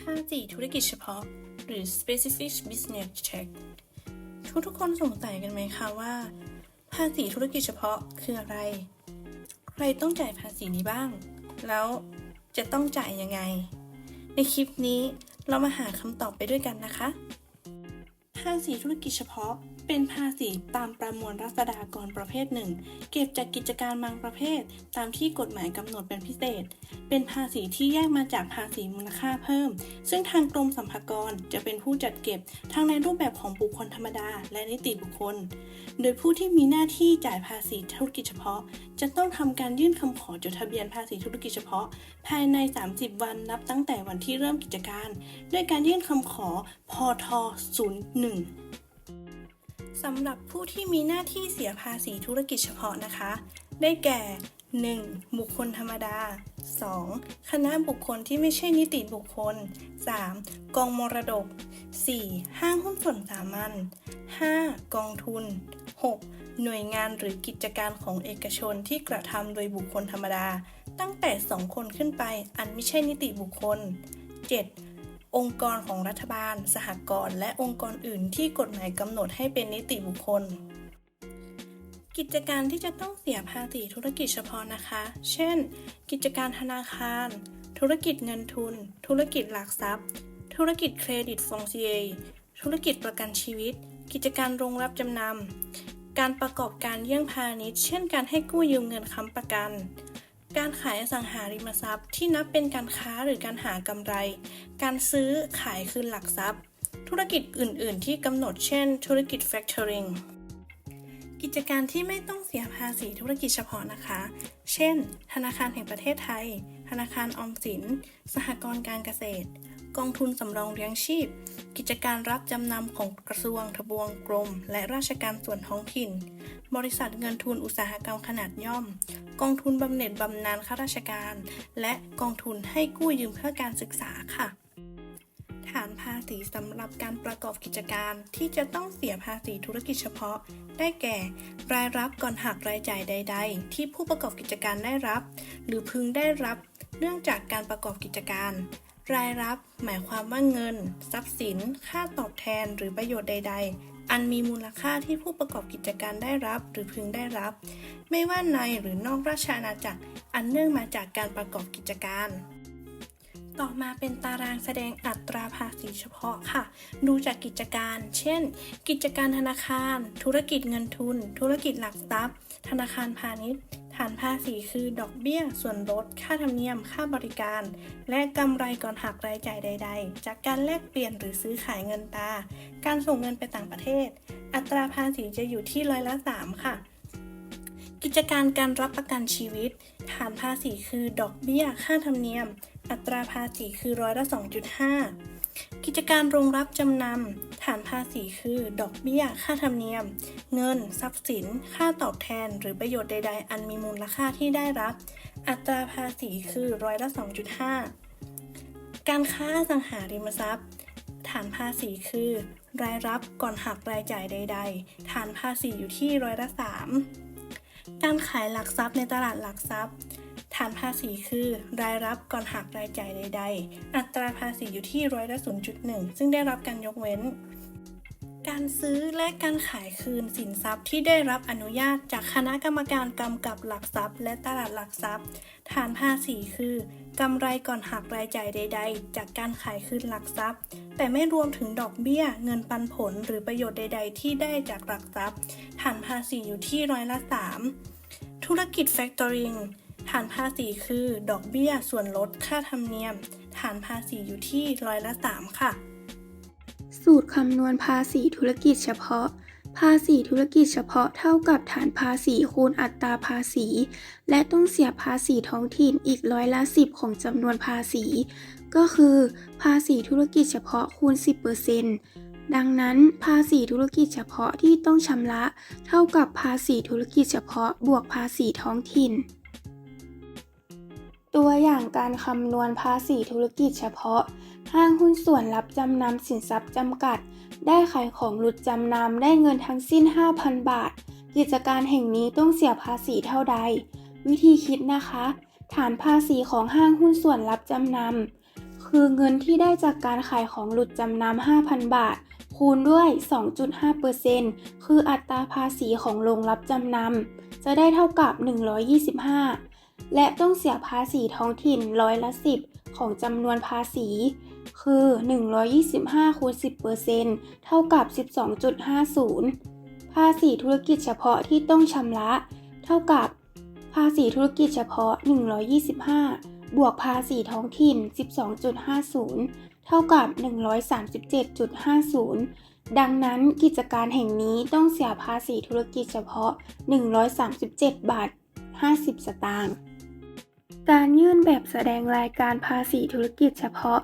5ธุรกิจเฉพาะ หรือ specific business check ทุกทุกๆคนสงสัยกันไหมคะว่า ภาษีธุรกิจเฉพาะคืออะไร ใครต้องจ่ายภาษีนี้บ้าง แล้วจะต้องจ่ายยังไง ในคลิปนี้เรามาหาคำตอบไปด้วยกันนะคะ ภาษีธุรกิจเฉพาะ เป็นภาษีตามประมวลรัษฎากรประเภทหนึ่ง เก็บจากกิจการบางประเภท ตามที่กฎหมายกำหนดเป็นพิเศษ เป็นภาษีที่แยกมาจากภาษีมูลค่าเพิ่ม ซึ่งทางกรมสรรพากรจะเป็นผู้จัดเก็บทั้งในรูปแบบของบุคคลธรรมดา และนิติบุคคล โดยผู้ที่มีหน้าที่จ่ายภาษีธุรกิจเฉพาะ จะต้องทำการยื่นคำขอจดทะเบียนภาษีธุรกิจเฉพาะ ภายใน 30 วันนับตั้งแต่วันที่เริ่มกิจการ ด้วยการยื่นคำขอพท 01สำหรับผู้ที่มีหน้าที่เสียภาษีธุรกิจเฉพาะนะคะ ได้แก่ 1. บุคคลธรรมดา 2. คณะบุคคลที่ไม่ใช่นิติบุคคล 3. กองมรดก 4. ห้างหุ้นส่วนสามัญ 5. กองทุน 6. หน่วยงานหรือกิจการของเอกชนที่กระทำโดยบุคคลธรรมดา ตั้งแต่ 2 คนขึ้นไปอันไม่ใช่นิติบุคคล 7. องค์กรของรัฐบาล สหกรณ์และองค์กรอื่นที่กฎหมายกำหนดให้เป็นนิติบุคคล กิจการที่จะต้องเสียภาษีธุรกิจเฉพาะนะคะ เช่น กิจการธนาคาร ธุรกิจเงินทุน ธุรกิจหลักทรัพย์ ธุรกิจเครดิตฟองซีเอธุรกิจประกันชีวิต กิจการโรงรับจำนำการประกอบการเยี่ยงพาณิชย์ เช่น การให้กู้ยืมเงินค้ำประกัน การขายอสังหาริมทรัพย์ ที่นับเป็นการค้าหรือการหากำไร การซื้อขายคืนหลักทรัพย์ ธุรกิจอื่น ๆ ที่กำหนดเช่น ธุรกิจ factoring กิจการที่ไม่ต้องเสียภาษีธุรกิจเฉพาะนะคะ เช่น ธนาคารแห่งประเทศไทย ธนาคารออมสิน สหกรณ์การเกษตร กองทุนสำรองเลี้ยงชีพ กิจการรับจำนำของกระทรวงทบวงกรม และราชการส่วนท้องถิ่น บริษัทเงินทุนอุตสาหกรรมขนาดย่อม กองทุนบำเหน็จบำนาญข้าราชการ และกองทุนให้กู้ยืมเพื่อการศึกษาค่ะฐานภาษีสำหรับการประกอบกิจการที่จะต้องเสียภาษีธุรกิจเฉพาะ ได้แก่ รายรับก่อนหักรายจ่ายใด ๆ ที่ผู้ประกอบกิจการได้รับ หรือพึงได้รับ เนื่องจากการประกอบกิจการ รายรับหมายความว่าเงิน ทรัพย์สิน ค่าตอบแทนหรือประโยชน์ใด ๆ อันมีมูลค่าที่ผู้ประกอบกิจการได้รับหรือพึงได้รับ ไม่ว่าในหรือนอกราชอาณาจักรอันเนื่องมาจากการประกอบกิจการ ต่อมาเป็นตารางแสดงอัตราภาษีเฉพาะค่ะ ดูจากกิจการ เช่น กิจการธนาคาร ธุรกิจเงินทุน ธุรกิจหลักทรัพย์ ธนาคารพาณิชย์ฐานภาษีคือดอกเบี้ย ส่วนลด ค่าธรรมเนียม ค่าบริการ และกำไรก่อนหักรายจ่ายใด ๆ จากการแลกเปลี่ยนหรือซื้อขายเงินตราการส่งเงินไปต่างประเทศ อัตราภาษีจะอยู่ที่ร้อยละ 3 ค่ะ กิจการการรับประกันชีวิต ฐานภาษีคือดอกเบี้ย ค่าธรรมเนียม อัตราภาษีคือร้อยละ 2.5 กิจการโรงรับจำนำฐานภาษีคือ ดอกเบี้ย ค่าธรรมเนียม เงิน ทรัพย์สิน ค่าตอบแทน หรือประโยชน์ใด ๆ อันมีมูลค่าที่ได้รับ อัตราภาษีคือร้อยละ 2.5 การค้าสังหาริมทรัพย์ ฐานภาษีคือ รายรับก่อนหักรายจ่ายใด ๆ ฐานภาษีอยู่ที่ร้อยละ 3 การขายหลักทรัพย์ในตลาดหลักทรัพย์ ฐานภาษีคือ รายรับก่อนหักรายจ่ายใด ๆ อัตราภาษีอยู่ที่ร้อยละ0.1 ซึ่งได้รับการยกเว้น การซื้อและการขายคืนสินทรัพย์ที่ได้รับอนุญาตจากคณะกรรมการกำกับหลักทรัพย์ และตลาดหลักทรัพย์ ฐานภาษีคือกำไรก่อนหักรายจ่ายใด ๆ จากการขายคืนหลักทรัพย์ แต่ไม่รวมถึงดอกเบี้ย เงินปันผลหรือประโยชน์ใด ๆ ที่ได้จากหลักทรัพย์ ฐานภาษีอยู่ที่ร้อยละ3ธุรกิจ Factoring ฐานภาษีคือ ดอกเบี้ยส่วนลดค่าธรรมเนียม ฐานภาษีอยู่ที่ร้อยละ 3 ค่ะ สูตรคำนวณภาษีธุรกิจเฉพาะ ภาษีธุรกิจเฉพาะเท่ากับฐานภาษีคูณอัตราภาษี และต้องเสียภาษีท้องถิ่นอีกร้อยละ10 ของจำนวนภาษี ก็คือ ภาษีธุรกิจเฉพาะคูณ 10%ดังนั้นภาษีธุรกิจเฉพาะที่ต้องชำระ เท่ากับภาษีธุรกิจเฉพาะบวกภาษีท้องถิ่น ตัวอย่างการคำนวณภาษีธุรกิจเฉพาะ ห้างหุ้นส่วนรับจำนำสินทรัพย์จำกัด ได้ขายของหลุดจำนำได้เงินทั้งสิ้น 5,000 บาท กิจการแห่งนี้ต้องเสียภาษีเท่าใด วิธีคิดนะคะ ฐานภาษีของห้างหุ้นส่วนรับจำนำคคือเงินที่ได้จากการขายของหลุดจำนำ5,000 บาท คูณด้วย 2.5%คืออัตราภาษีของโรงรับจำนำจะได้เท่ากับ 125 และต้องเสียภาษีท้องถิ่นร้อยละ 10 ของจำนวนภาษี คือ 125คูณ10%เท่ากับ 12.50 ภาษีธุรกิจเฉพาะที่ต้องชำระ เท่ากับ ภาษีธุรกิจเฉพาะ 125 บวกภาษีท้องถิ่น 12.50 เท่ากับ 137.50ดังนั้นกิจการแห่งนี้ต้องเสียภาษีธุรกิจเฉพาะ 137 บาท 50 สตางค์ การยื่นแบบแสดงรายการภาษีธุรกิจเฉพาะ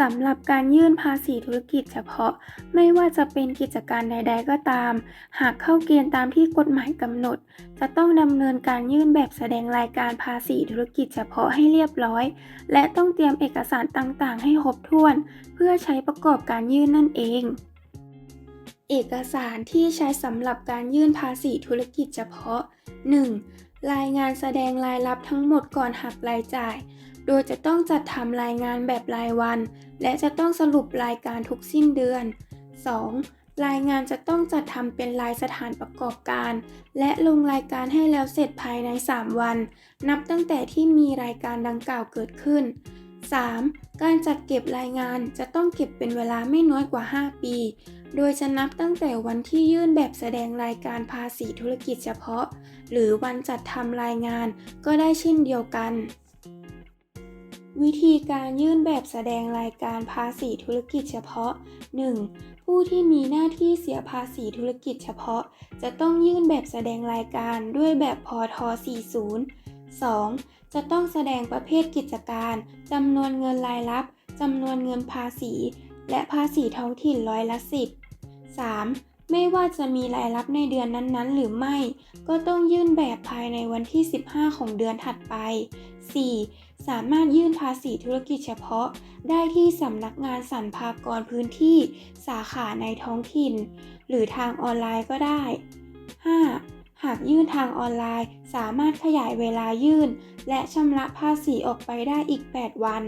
สำหรับการยื่นภาษีธุรกิจเฉพาะ ไม่ว่าจะเป็นกิจการใด ๆ ก็ตาม หากเข้าเกณฑ์ตามที่กฎหมายกำหนด จะต้องดำเนินการยื่นแบบแสดงรายการภาษีธุรกิจเฉพาะให้เรียบร้อย และต้องเตรียมเอกสารต่างๆ ให้ครบถ้วน เพื่อใช้ประกอบการยื่นนั่นเองเอกสารที่ใช้สำหรับการยื่นภาษีธุรกิจเฉพาะ 1. รายงานแสดงรายรับทั้งหมดก่อนหักรายจ่าย โดยจะต้องจัดทำรายงานแบบรายวัน และจะต้องสรุปรายการทุกสิ้นเดือน 2. รายงานจะต้องจัดทำเป็นรายสถานประกอบการ และลงรายการให้แล้วเสร็จภายใน 3 วัน นับตั้งแต่ที่มีรายการดังกล่าวเกิดขึ้น 3. การจัดเก็บรายงานจะต้องเก็บเป็นเวลาไม่น้อยกว่า 5 ปี โดยจะนับตั้งแต่วันที่ยื่นแบบแสดงรายการภาษีธุรกิจเฉพาะ หรือวันจัดทำรายงานก็ได้เช่นเดียวกัน วิธีการยื่นแบบแสดงรายการภาษีธุรกิจเฉพาะ 1. ผู้ที่มีหน้าที่เสียภาษีธุรกิจเฉพาะ จะต้องยื่นแบบแสดงรายการด้วยแบบพท40 2. จะต้องแสดงประเภทกิจการจำนวนเงินรายรับจำนวนเงินภาษี และภาษีท้องถิ่นร้อยละ10 3. ไม่ว่าจะมีรายรับในเดือนนั้นๆ หรือไม่ ก็ต้องยื่นแบบภายในวันที่ 15 ของเดือนถัดไป 4. สามารถยื่นภาษีธุรกิจเฉพาะ ได้ที่สำนักงานสรรพากรพื้นที่ สาขาในท้องถิ่น หรือทางออนไลน์ก็ได้ 5. หากยื่นทางออนไลน์ สามารถขยายเวลายื่น และชำระภาษีออกไปได้อีก 8 วัน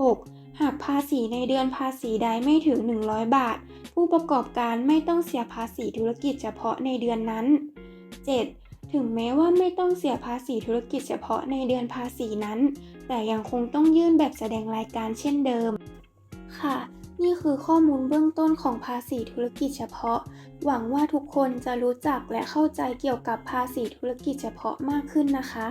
6. หากภาษีในเดือนภาษีใดไม่ถึง 100 บาท ผู้ประกอบการไม่ต้องเสียภาษีธุรกิจเฉพาะในเดือนนั้น 7. ถึงแม้ว่าไม่ต้องเสียภาษีธุรกิจเฉพาะในเดือนภาษีนั้น แต่ยังคงต้องยื่นแบบแสดงรายการเช่นเดิม ค่ะ นี่คือข้อมูลเบื้องต้นของภาษีธุรกิจเฉพาะ หวังว่าทุกคนจะรู้จักและเข้าใจเกี่ยวกับภาษีธุรกิจเฉพาะมากขึ้นนะคะ